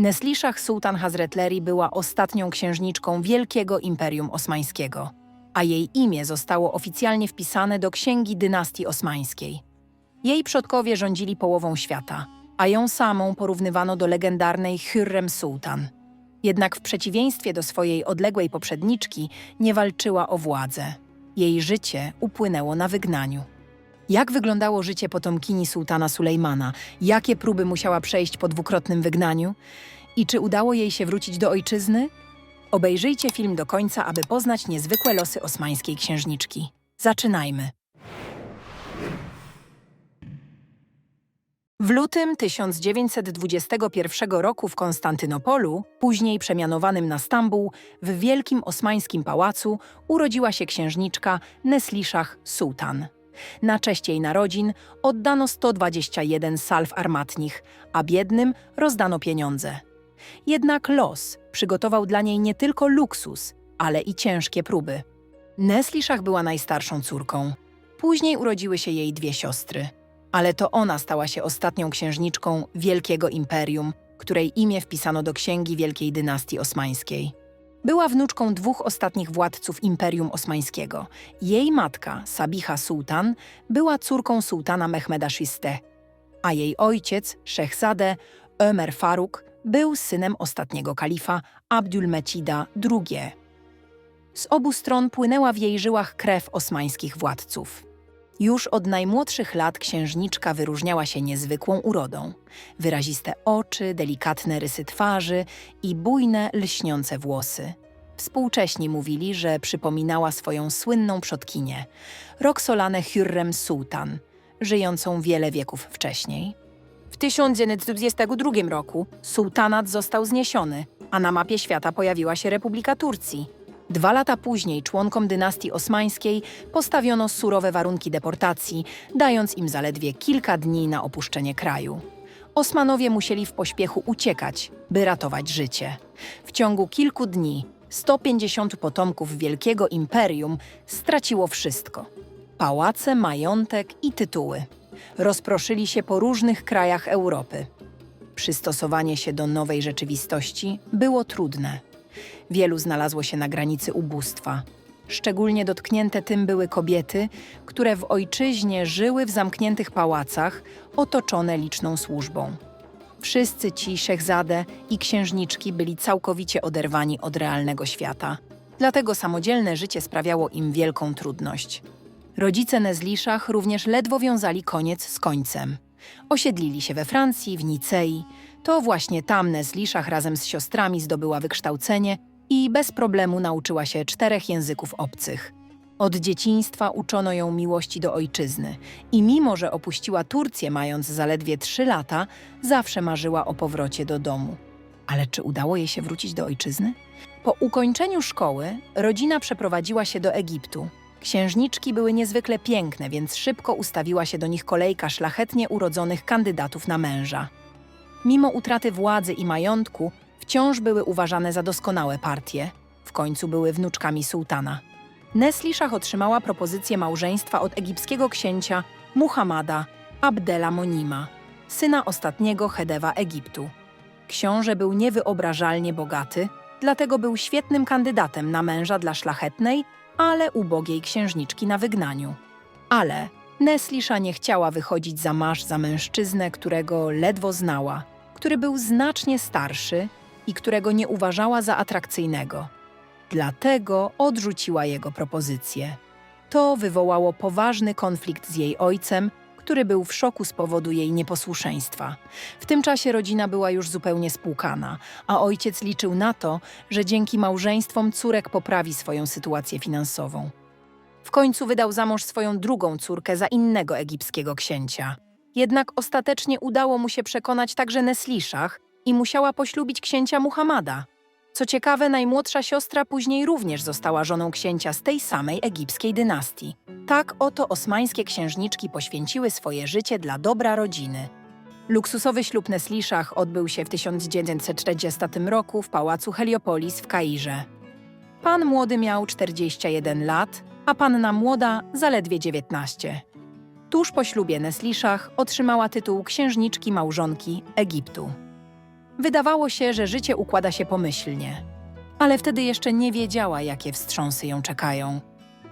Nesliszach Sultan Hazretleri była ostatnią księżniczką Wielkiego Imperium Osmańskiego, a jej imię zostało oficjalnie wpisane do Księgi Dynastii Osmańskiej. Jej przodkowie rządzili połową świata, a ją samą porównywano do legendarnej Hürrem Sultan. Jednak w przeciwieństwie do swojej odległej poprzedniczki nie walczyła o władzę. Jej życie upłynęło na wygnaniu. Jak wyglądało życie potomkini sułtana Sulejmana? Jakie próby musiała przejść po dwukrotnym wygnaniu? I czy udało jej się wrócić do ojczyzny? Obejrzyjcie film do końca, aby poznać niezwykłe losy osmańskiej księżniczki. Zaczynajmy. W lutym 1921 roku w Konstantynopolu, później przemianowanym na Stambuł, w wielkim osmańskim pałacu urodziła się księżniczka Nesliszach Sultan. Na cześć jej narodzin oddano 121 salw armatnich, a biednym rozdano pieniądze. Jednak los przygotował dla niej nie tylko luksus, ale i ciężkie próby. Nesliszach była najstarszą córką. Później urodziły się jej dwie siostry. Ale to ona stała się ostatnią księżniczką Wielkiego Imperium, której imię wpisano do księgi Wielkiej Dynastii Osmańskiej. Była wnuczką dwóch ostatnich władców Imperium Osmańskiego. Jej matka, Sabiha Sultan, była córką sułtana Mehmeda Shiste, a jej ojciec, Szechzade Ömer Faruk, był synem ostatniego kalifa Abdülmecida II. Z obu stron płynęła w jej żyłach krew osmańskich władców. Już od najmłodszych lat księżniczka wyróżniała się niezwykłą urodą. Wyraziste oczy, delikatne rysy twarzy i bujne, lśniące włosy. Współcześni mówili, że przypominała swoją słynną przodkinię, Roxolanę Hürrem Sultan, żyjącą wiele wieków wcześniej. W 1922 roku sułtanat został zniesiony, a na mapie świata pojawiła się Republika Turcji. Dwa lata później członkom dynastii osmańskiej postawiono surowe warunki deportacji, dając im zaledwie kilka dni na opuszczenie kraju. Osmanowie musieli w pośpiechu uciekać, by ratować życie. W ciągu kilku dni 150 potomków Wielkiego Imperium straciło wszystko: pałace, majątek i tytuły. Rozproszyli się po różnych krajach Europy. Przystosowanie się do nowej rzeczywistości było trudne. Wielu znalazło się na granicy ubóstwa. Szczególnie dotknięte tym były kobiety, które w ojczyźnie żyły w zamkniętych pałacach, otoczone liczną służbą. Wszyscy ci szechzade i księżniczki byli całkowicie oderwani od realnego świata. Dlatego samodzielne życie sprawiało im wielką trudność. Rodzice Nezliszach również ledwo wiązali koniec z końcem. Osiedlili się we Francji, w Nicei. To właśnie tam Nezliszach razem z siostrami zdobyła wykształcenie i bez problemu nauczyła się czterech języków obcych. Od dzieciństwa uczono ją miłości do ojczyzny i mimo, że opuściła Turcję mając zaledwie trzy lata, zawsze marzyła o powrocie do domu. Ale czy udało jej się wrócić do ojczyzny? Po ukończeniu szkoły rodzina przeprowadziła się do Egiptu. Księżniczki były niezwykle piękne, więc szybko ustawiła się do nich kolejka szlachetnie urodzonych kandydatów na męża. Mimo utraty władzy i majątku, wciąż były uważane za doskonałe partie. W końcu były wnuczkami sułtana. Nesliszach otrzymała propozycję małżeństwa od egipskiego księcia Muhammada Abdela Monima, syna ostatniego Hedewa Egiptu. Książę był niewyobrażalnie bogaty, dlatego był świetnym kandydatem na męża dla szlachetnej, ale ubogiej księżniczki na wygnaniu. Ale Neslisza nie chciała wychodzić za masz za mężczyznę, którego ledwo znała, który był znacznie starszy i którego nie uważała za atrakcyjnego. Dlatego odrzuciła jego propozycję. To wywołało poważny konflikt z jej ojcem, który był w szoku z powodu jej nieposłuszeństwa. W tym czasie rodzina była już zupełnie spłukana, a ojciec liczył na to, że dzięki małżeństwom córek poprawi swoją sytuację finansową. W końcu wydał za mąż swoją drugą córkę za innego egipskiego księcia. Jednak ostatecznie udało mu się przekonać także Nesliszach i musiała poślubić księcia Muhammada. Co ciekawe, najmłodsza siostra później również została żoną księcia z tej samej egipskiej dynastii. Tak oto osmańskie księżniczki poświęciły swoje życie dla dobra rodziny. Luksusowy ślub Nesliszach odbył się w 1940 roku w pałacu Heliopolis w Kairze. Pan młody miał 41 lat, a panna młoda zaledwie 19. Tuż po ślubie Nesliszach otrzymała tytuł księżniczki małżonki Egiptu. Wydawało się, że życie układa się pomyślnie. Ale wtedy jeszcze nie wiedziała, jakie wstrząsy ją czekają.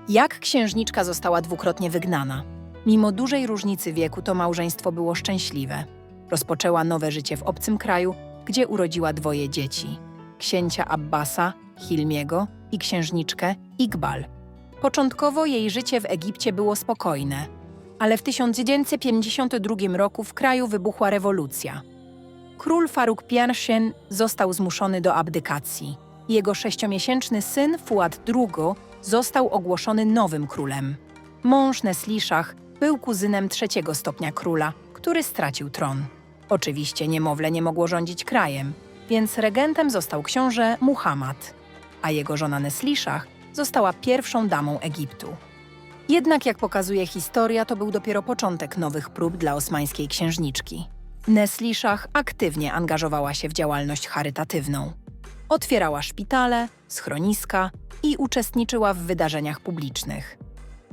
Jak księżniczka została dwukrotnie wygnana. Mimo dużej różnicy wieku to małżeństwo było szczęśliwe. Rozpoczęła nowe życie w obcym kraju, gdzie urodziła dwoje dzieci. Księcia Abbasa, Hilmiego i księżniczkę Iqbal. Początkowo jej życie w Egipcie było spokojne, ale w 1952 roku w kraju wybuchła rewolucja. Król Faruk I został zmuszony do abdykacji. Jego sześciomiesięczny syn Fuad II został ogłoszony nowym królem. Mąż Nesliszach był kuzynem trzeciego stopnia króla, który stracił tron. Oczywiście niemowlę nie mogło rządzić krajem, więc regentem został książę Muhammad, a jego żona Nesliszach została pierwszą damą Egiptu. Jednak jak pokazuje historia, to był dopiero początek nowych prób dla osmańskiej księżniczki. Nesliszach aktywnie angażowała się w działalność charytatywną. Otwierała szpitale, schroniska i uczestniczyła w wydarzeniach publicznych.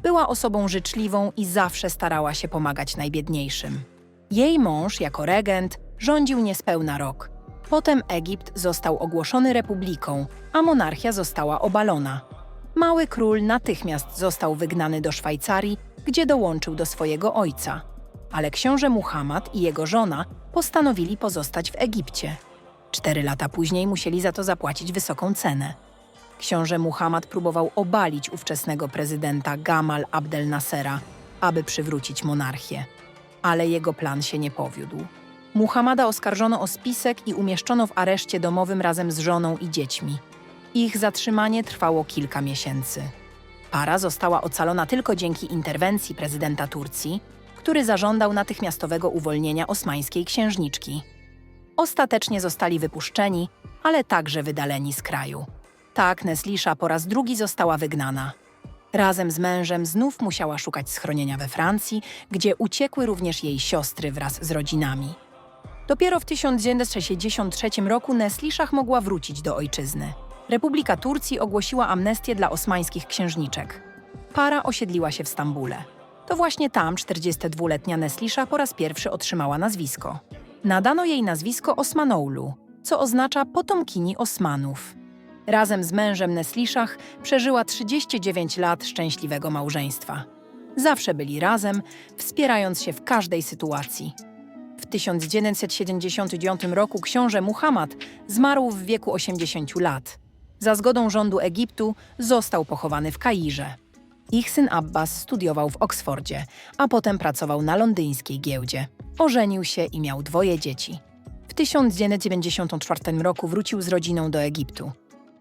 Była osobą życzliwą i zawsze starała się pomagać najbiedniejszym. Jej mąż, jako regent, rządził niespełna rok. Potem Egipt został ogłoszony republiką, a monarchia została obalona. Mały król natychmiast został wygnany do Szwajcarii, gdzie dołączył do swojego ojca. Ale książę Muhammad i jego żona postanowili pozostać w Egipcie. Cztery lata później musieli za to zapłacić wysoką cenę. Książę Muhammad próbował obalić ówczesnego prezydenta Gamal Abdel Nassera, aby przywrócić monarchię. Ale jego plan się nie powiódł. Muhammada oskarżono o spisek i umieszczono w areszcie domowym razem z żoną i dziećmi. Ich zatrzymanie trwało kilka miesięcy. Para została ocalona tylko dzięki interwencji prezydenta Turcji, który zażądał natychmiastowego uwolnienia osmańskiej księżniczki. Ostatecznie zostali wypuszczeni, ale także wydaleni z kraju. Tak Neslisza po raz drugi została wygnana. Razem z mężem znów musiała szukać schronienia we Francji, gdzie uciekły również jej siostry wraz z rodzinami. Dopiero w 1963 roku Nesliszach mogła wrócić do ojczyzny. Republika Turcji ogłosiła amnestię dla osmańskich księżniczek. Para osiedliła się w Stambule. To właśnie tam 42-letnia Neslisza po raz pierwszy otrzymała nazwisko. Nadano jej nazwisko Osmanoğlu, co oznacza potomkini Osmanów. Razem z mężem Nesliszach przeżyła 39 lat szczęśliwego małżeństwa. Zawsze byli razem, wspierając się w każdej sytuacji. W 1979 roku książę Muhammad zmarł w wieku 80 lat. Za zgodą rządu Egiptu został pochowany w Kairze. Ich syn Abbas studiował w Oksfordzie, a potem pracował na londyńskiej giełdzie. Ożenił się i miał dwoje dzieci. W 1994 roku wrócił z rodziną do Egiptu.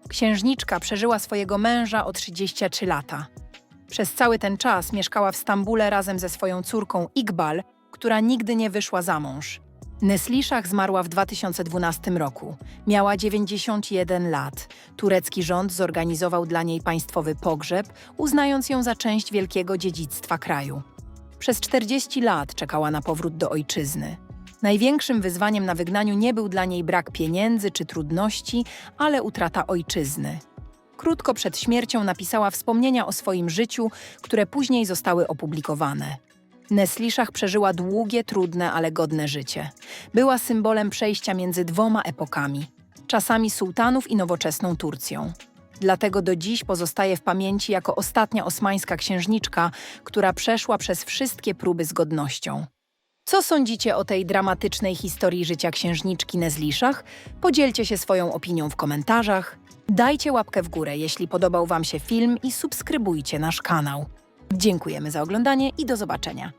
Księżniczka przeżyła swojego męża o 33 lata. Przez cały ten czas mieszkała w Stambule razem ze swoją córką Iqbal, która nigdy nie wyszła za mąż. Nesliszach zmarła w 2012 roku. Miała 91 lat. Turecki rząd zorganizował dla niej państwowy pogrzeb, uznając ją za część wielkiego dziedzictwa kraju. Przez 40 lat czekała na powrót do ojczyzny. Największym wyzwaniem na wygnaniu nie był dla niej brak pieniędzy czy trudności, ale utrata ojczyzny. Krótko przed śmiercią napisała wspomnienia o swoim życiu, które później zostały opublikowane. Nesliszach przeżyła długie, trudne, ale godne życie. Była symbolem przejścia między dwoma epokami czasami sułtanów i nowoczesną Turcją. Dlatego do dziś pozostaje w pamięci jako ostatnia osmańska księżniczka, która przeszła przez wszystkie próby z godnością. Co sądzicie o tej dramatycznej historii życia księżniczki Nezliszach? Podzielcie się swoją opinią w komentarzach. Dajcie łapkę w górę, jeśli podobał Wam się film i subskrybujcie nasz kanał. Dziękujemy za oglądanie i do zobaczenia.